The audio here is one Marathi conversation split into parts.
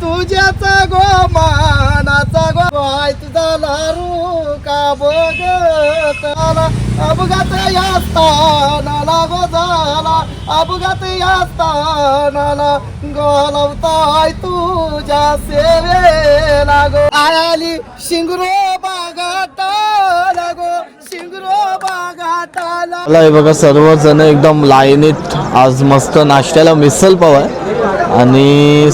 तुझ्याचा गो मानाचा गो बाय तुझा लारू का बघत अपघात या स्थानाला गो झाला. अपघात या स्थानाला गोलवताय तुझ्या सेवेला गो. आयाली शिंगरो बागात हे बघा सर्वजण एकदम लाईनीत आज मस्त नाश्त्याला मिसल पाव आहे. आणि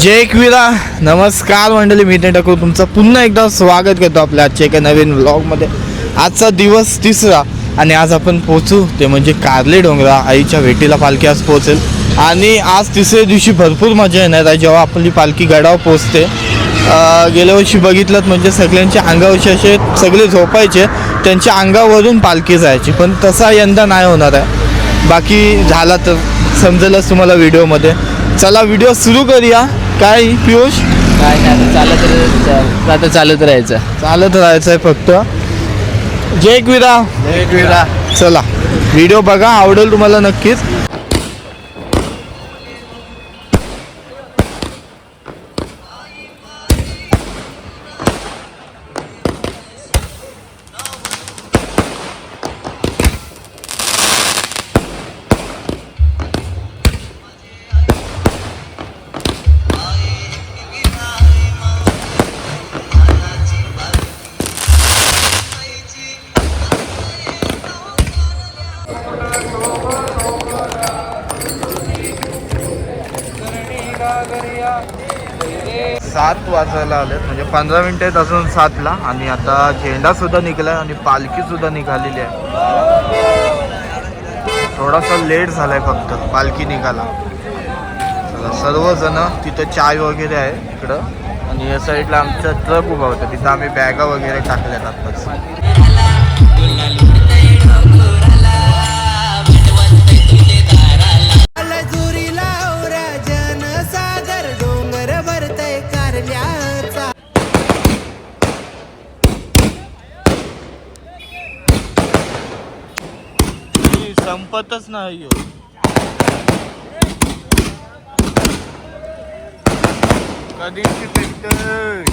जय एकविरा नमस्कार मंडळी मी ते टाकू तुमचं पुन्हा एकदा स्वागत करतो आपल्या आजच्या एका नवीन व्लॉगमध्ये आजचा दिवस तिसरा आणि आज आपण पोचू ते म्हणजे कारले डोंगरा आईच्या भेटीला पालखी आज पोहोचेल. आणि आज तिसऱ्या दिवशी भरपूर मजा येणार आहे. जेव्हा आपली पालखी गडावर पोचते गेल्या वर्षी बघितलं म्हणजे सगळ्यांच्या अंगावरचे असे सगळे झोपायचे त्यांच्या अंगावरून पालखी जायची. पण तसा यंदा नाही होणार आहे. बाकी झाला तर समजेलच तुम्हाला व्हिडिओमध्ये. चला व्हिडिओ सुरू करूया. काय पियुष? काय नाही आता चालत राहायचं आता चालत राहायचं. चालत राहायचं आहे फक्त. जय एकविरा. जय एकविरा. चला व्हिडिओ बघा आवडेल तुम्हाला नक्कीच. वाचायला आलेत. म्हणजे पंधरा मिनिटं आहेत अजून सातला. आणि आता झेंडासुद्धा निघाला आणि पालखीसुद्धा निघालेली आहे. थोडासा लेट झालाय फक्त. पालखी निघाला. चला सर्वजण तिथं चाय वगैरे आहे इकडं. आणि या साईडला आमचा ट्रक उभा होता. तिथं आम्ही बॅगा वगैरे टाकल्यात आत्ताच. संपतच नाही हो. कधीची पेटतंय.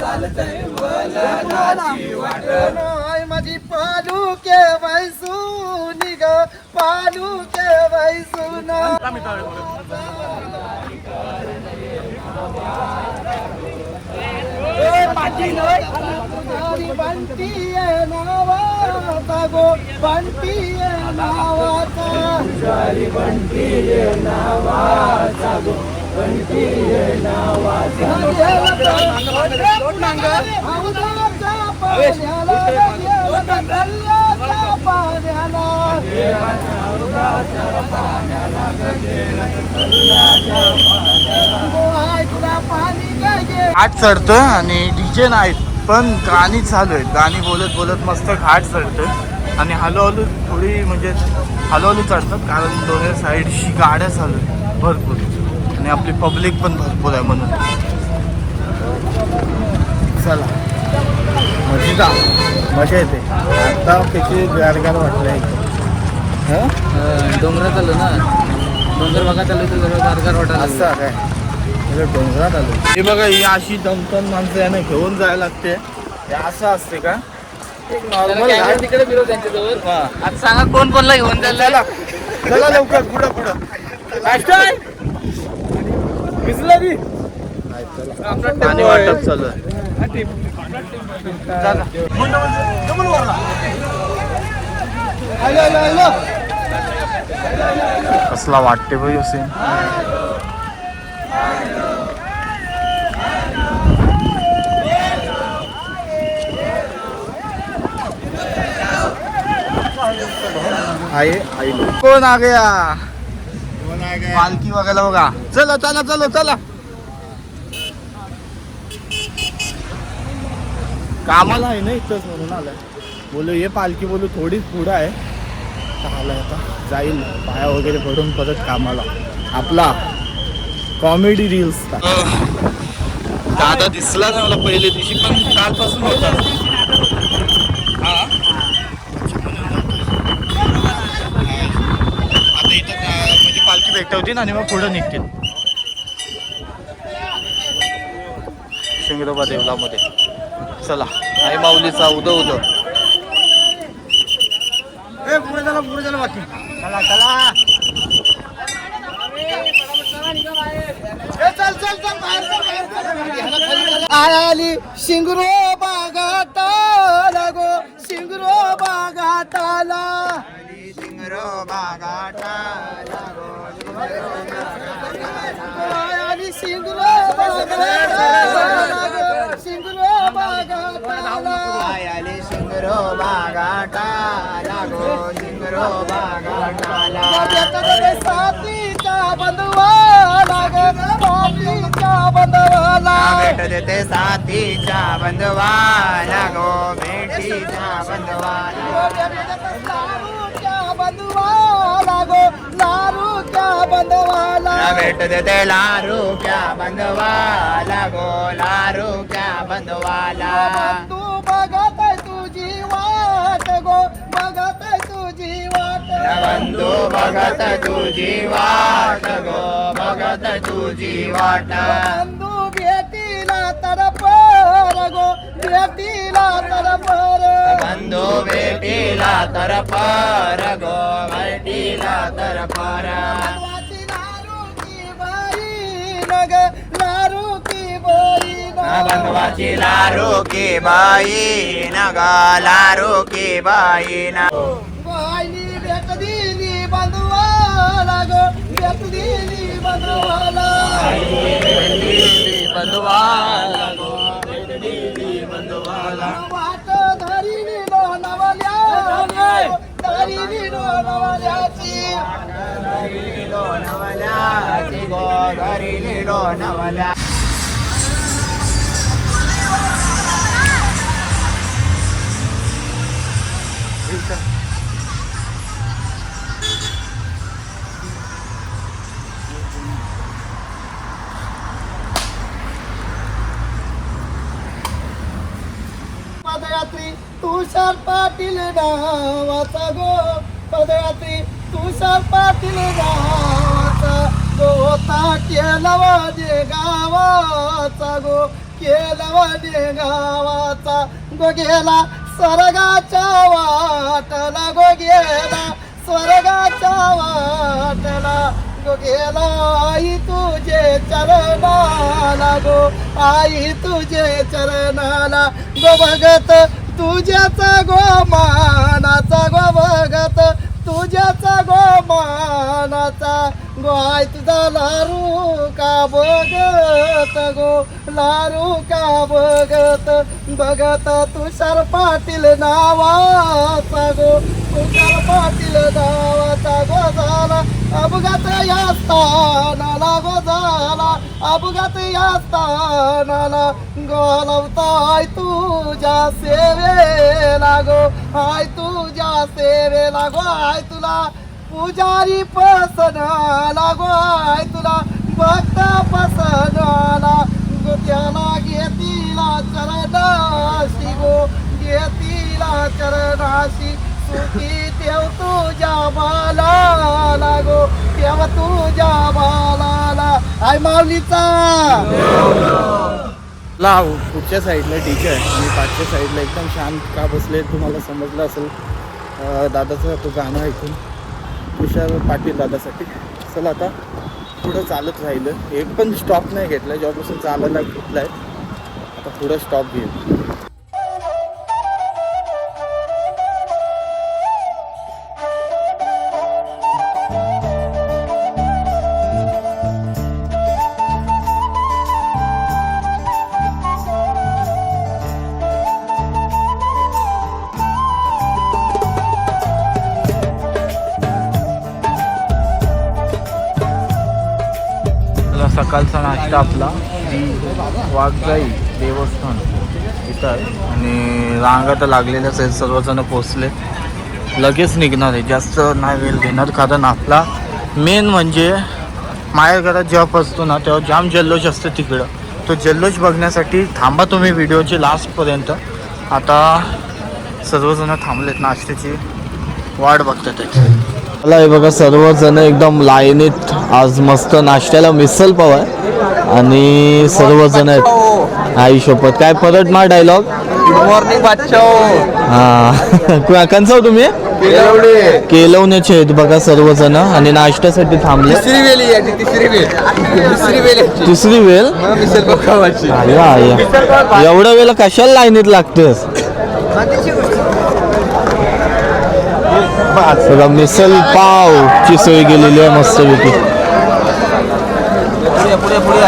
चालतंय वनाची वाट. माझी पालू के वैसून ग पालू के वैसून बंटी नावाचा गो बंटी नावाचा. बंटी नावाचा गो. घाट चढतोय आणि डीजे नाहीत पण गाणी चालू आहेत. गाणी बोलत बोलत मस्त घाट चढतोय. आणि हळूहळू थोडी म्हणजे हळूहळू चढतात कारण दोन्ही साईडशी गाड्या चालू आहेत. भरपूर. आणि आपली पब्लिक पण भरपूर आहे म्हणून. चला. मजा मजा येते. आता त्याची गारगार वाटलंय? हं? डोंगरात आलो ना. डोंगर भागात आलो तर जरा गारगार वाटायला असं. काय? डोंगरात आलो. हे बघा ही अशी दमटन माणसं आहे ना घेऊन जायला लागते. हे असं असते का? नॉर्मल तिकडे फिरव त्यांच्याजवळ. आता सांगा कोण कोणला घेऊन जायला. चला. चला लवकर. पुढं पुढं. नाश्ता बिसलरी पाणी वाटप चालू आहे. कसला वाटते भाई असे आहे आई कोण आ गया? पालखी बघायला बघा. चला चला चला चला. कामाला आहे ना इथंच म्हणून आलाय. बोलू ये पालखी बोलू थोडीच पुढं आहे. आलाय आता. जाईल पाया वगैरे भरून परत कामाला. आपला कॉमेडी रील्स दादा दिसला नाही मला पहिले दिवशी पण कालपासून होता. हा? आता इथं भेटवतील आणि मग पुढे निघतील. शिंगरोबा देवलामध्ये. चला आई माऊलीचा उदो उदो. ए पुढे चला पुढे चला बाकी. चला चला. ए, चल चल चल बाहेर चल, बाहेर चल. आली शिंगरो बागाटाला गो शिंगरो बागाटाला आली शिंगरो बागाटाला गो शिंगरो बागाटाला साथीच्या बंधवाला ग साथीच्या बंधवाला देते साथीच्या बंधवाला गो बेटीच्या बंधवाला लारूच्या बंधवाला गो लारूच्या बंधवाला भेट देते लारू क्या बंधवाला गो लारू क्या बंधवाला तू बघत तुझी वाट गो बघत तुझी वाट बंधू बघत तुझी वाट गो बघत तुझी वाट बंधू भेटीला तर पर गो भेटीला तर पर. बंधू बेटीला तर पर गो बेटीला तर पर. बंधवाची लारू की बाई नग. लारू की बाई न बाईनी भेट दिली बंधुवाला गो भेट दिली बंधुवाला. बंधवाला वाट તારી વીણો નવાલ્યા છી તારી વીણો નવાલ્યા છી ગો તારી વીણો નવાલ્યા गावाचा गो. पदरात्री तुषार पाटील गावाचा गोता केलवा दे गावाचा गो. केलवा दे गावाचा गो गेला स्वर्गाच्या वाटला. गो गेला स्वर्गाच्या वाटला. गो गेला आई तुझे चरणाला गो. आई तुझे चरणाला. गो भगत तुझ्याचा गो मानाचा गो भगत तुझ्याचा गो मानाचा गोय तुझा लारू का बघत गो? लारू का बघत? बघत तुषार पाटील नावाचा गो. तुषार पाटील नावाचा गो झाला. अपघात या स्थानाला गो झाला. अपघात या स्थानाला गोलवताय तुझ्या सेवे लागो आय तुझ्या सेवे लागो आय तुला पुजारी पसन लागो आय तुला भक्त पसन आला त्याला घेतीला चरणाशी गो. घेतीला चरणाशी सुखी ठेव तुझ्या बाला लागो ठेव तुझ्या बाला हाय माऊलीचा. ला पुढच्या साईडला ठीक आहे आणि पाचच्या साईडला एकदम शांत का बसले तुम्हाला समजलं असेल. दादाचं तो गाणं ऐकून. तुषार पाटील दादासाठी. चला आता पुढं चालत राहिलं. एक पण स्टॉप नाही घेतला. जेव्हापासून चालायला घेतला आहे? आता पुढं स्टॉप घेईल सकाळचा नाश्ता आपला वाघजाई देवस्थान इथं आहे. आणि रांगा तर लागलेल्याच आहेत सर्वजण पोचले. लगेच निघणार आहे. जास्त नाही वेळ घेणार. कारण आपला मेन म्हणजे माहेरघरात जेव्हा असतो ना तेव्हा जाम जल्लोष असतो तिकडं. तो जल्लोष बघण्यासाठी थांबा तुम्ही व्हिडिओचे लास्टपर्यंत आता सर्वजण थांबलेत. नाश्त्याची वाट बघतात त्याची मला हे बघा सर्वजण एकदम लाईनीत. आज मस्त नाश्त्याला मिसल पाव आहे. आणि सर्वजण आहेत. शपथ काय परत मा डायलॉग गुड मॉर्निंग बादशाह हा कंचा तुम्ही? केलवण्याचे आहेत बघा सर्वजण. आणि नाश्त्यासाठी थांबले. तिसरी वेली आहे तिसरी वेल. तिसरी वेल? आहे तिसरी वेळ एवढ्या वेळेला कशाला लाईनीत लागतेस? बघा मिसल पाव ची सोय केलेली आहे मस्तपैकी. पुढे पुढे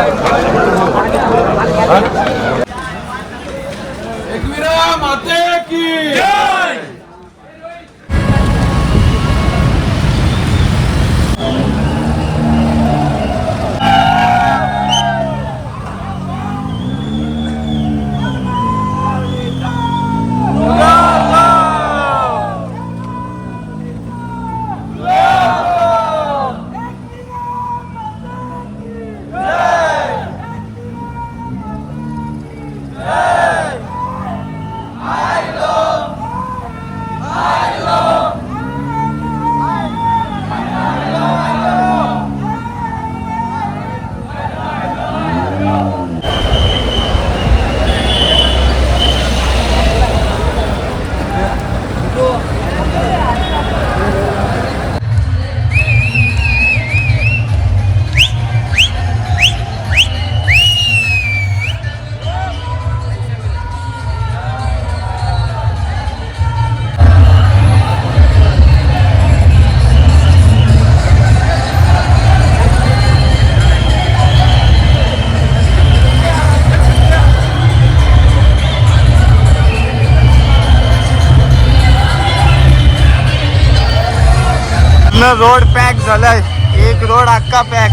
पूर्ण रोड पॅक झालाय. एक रोड अख्खा पॅक.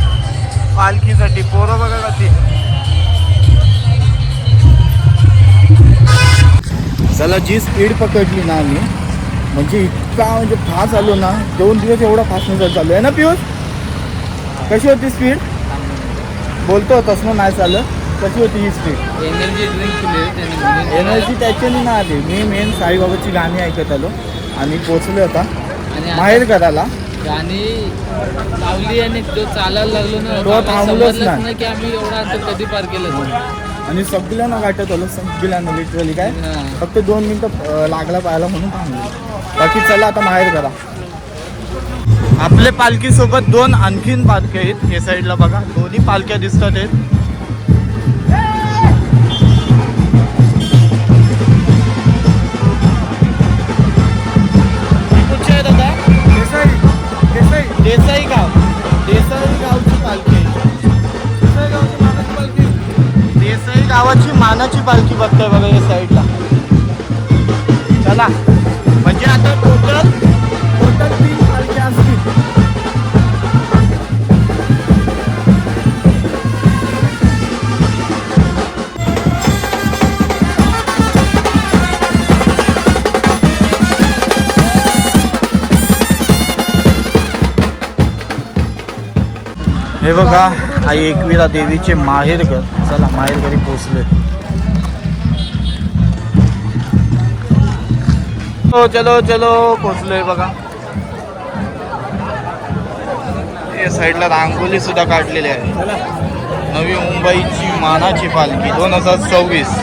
पालखीसाठी. पोरं बघा कशी. चला जी स्पीड पकडली ना आम्ही म्हणजे इतका म्हणजे फास्ट आलो ना दोन दिवस एवढा फास्ट नाही चालू आहे ना पियुष? कशी होती स्पीड बोलतो होतास ना नाही चाललं कशी होती ही स्पीड एनर्जी ड्रिंक एनर्जी त्याच्याने ना आली. मी मेन साईबाबाची गाणी ऐकत आलो. आणि पोचलो होता माहेर करायला गाणी लावली आणि जो चालायला लागलो ना तो आम्हाला थांबलोच समजलंच नाही. नाही की आम्ही एवढा अंतर कधी पार केलं आणि सगळ्यांना वाटत आलं सगळ्यांना लिटरली काय? हा. फक्त दोन मिनिटं लागला पाहायला म्हणून थांबलो. बाकी चला आता बाहेर करा. आपले पालखी सोबत दोन आणखीन पालख्या आहेत. हे साईडला बघा. दोन्ही पालख्या दिसतात आहेत. देसाई गाव. देसाई गावची पालखी. देसाई गावची देसाई गावाची मानाची पालखी बघताय बघा या साईडला चला. म्हणजे आता टोटल हे बघा आई एकविरा देवीचे माहेरघर चला माहेरघरी पोचले हो चलो चलो पोचलोय बघा. हे साईडला रांगोली सुद्धा काढलेली आहे. नवी मुंबईची मानाची पालखी दोन हजार सव्वीस.